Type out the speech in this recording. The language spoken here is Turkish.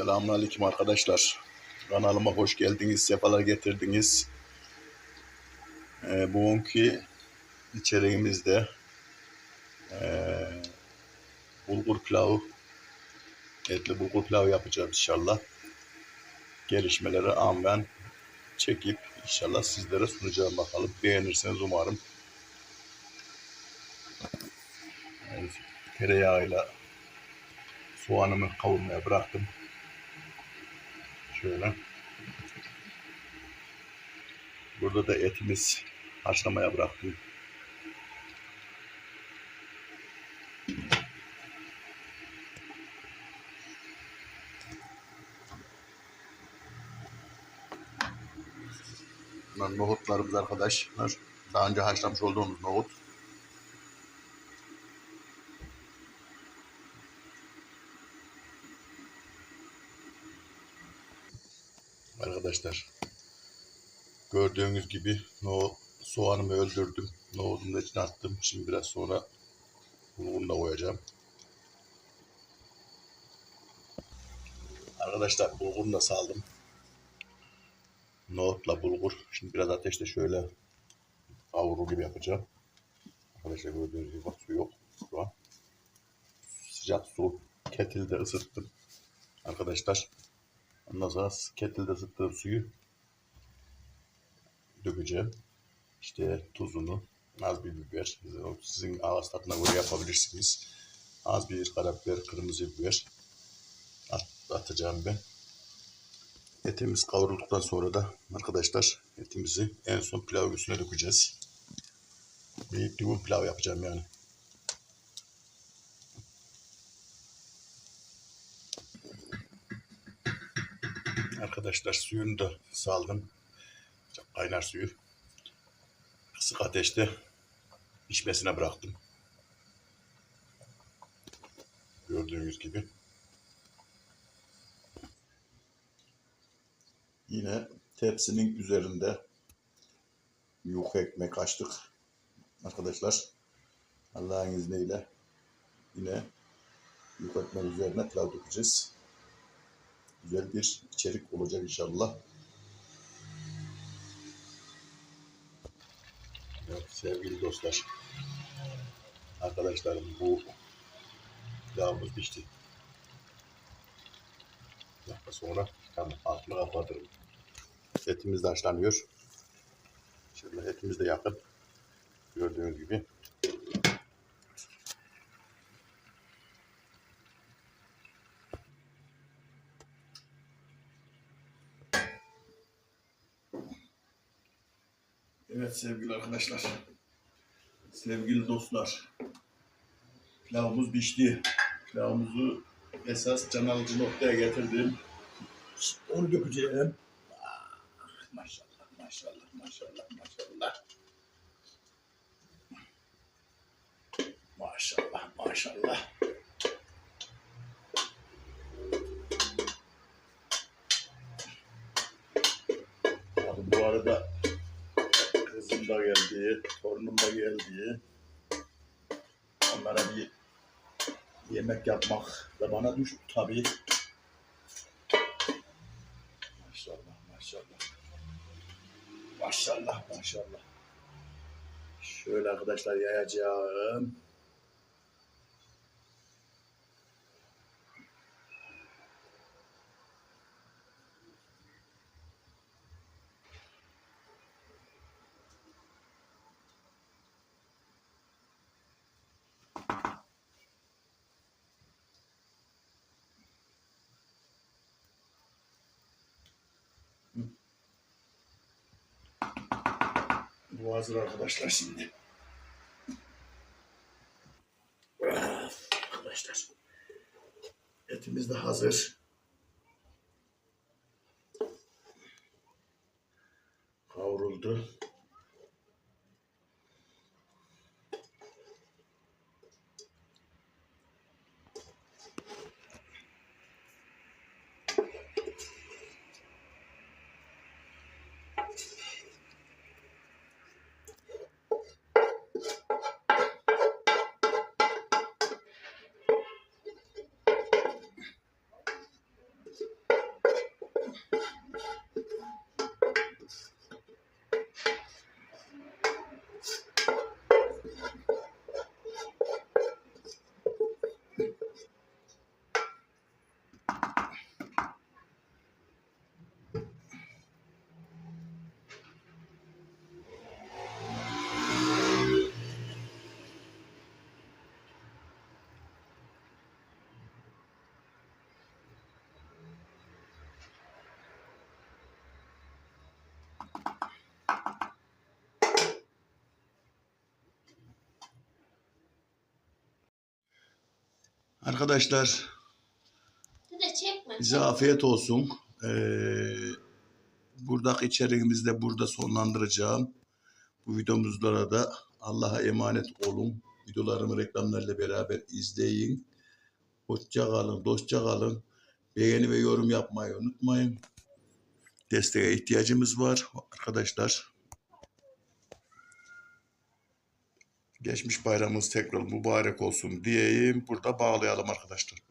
Selamünaleyküm arkadaşlar. Kanalıma hoş geldiniz, sefalar getirdiniz. Ee, bugünkü içeriğimizde ee, bulgur pilavı, etli bulgur pilavı yapacağız inşallah. Gelişmeleri an ben çekip inşallah sizlere sunacağım bakalım. Beğenirseniz umarım. Evet, tereyağıyla soğanımı kavurmaya bıraktım. Şöyle. Burada da etimiz haşlamaya bıraktım. Bunlar nohutlarımız arkadaşlar. Daha önce haşlamış olduğumuz nohut. Arkadaşlar gördüğünüz gibi no soğanımı öldürdüm. Nohutumu da içine attım. Şimdi biraz sonra bulgurunu da koyacağım. Arkadaşlar bulgurunu da saldım. Nohutla bulgur. Şimdi biraz ateşte şöyle kavurur gibi yapacağım. Arkadaşlar gördüğünüz gibi su yok şu an. Sıcak su ketilde ısıttım. Arkadaşlar Ondan sonra kettle'da ısıttığım suyu dökeceğim. İşte tuzunu, az bir biber, sizin ağız tadına göre yapabilirsiniz. Az bir karabiber, kırmızı biber at, atacağım ben. Etimiz kavrulduktan sonra da arkadaşlar etimizi en son pilav üstüne dökeceğiz. Bir düğün pilav yapacağım yani. Arkadaşlar suyunu da saldım. Kaynar suyu. Kısık ateşte pişmesine bıraktım. Gördüğünüz gibi. Yine tepsinin üzerinde yufka ekmek açtık. Arkadaşlar Allah'ın izniyle yine yufka ekmek üzerine pilav dökeceğiz güzel bir içerik olacak inşallah. Evet sevgili dostlar. Arkadaşlarım bu pilavımız pişti. Dakika sonra tamam altını kapatırım. Etimiz de haşlanıyor. Şöyle etimiz de yakın. Gördüğünüz gibi. Evet sevgili arkadaşlar. Sevgili dostlar. Pilavımız pişti. Pilavımızı esas can alıcı noktaya getirdim. Onu dökeceğim. Ah, Maşallah, maşallah, maşallah, maşallah. Maşallah, maşallah. Bu arada da geldi, torunum da geldi. Onlara bir yemek yapmak da bana düştü tabii. Maşallah, maşallah. Maşallah, maşallah. Şöyle arkadaşlar yayacağım. Bu hazır arkadaşlar şimdi. Arkadaşlar. Etimiz de hazır. Kavruldu. Arkadaşlar bize afiyet olsun. Ee, buradaki içeriğimizi de burada sonlandıracağım. Bu videomuzlara da Allah'a emanet olun. Videolarımı reklamlarla beraber izleyin. Hoşça kalın, dostça kalın. Beğeni ve yorum yapmayı unutmayın. Desteğe ihtiyacımız var arkadaşlar. Geçmiş bayramımız tekrar mübarek olsun diyeyim. Burada bağlayalım arkadaşlar.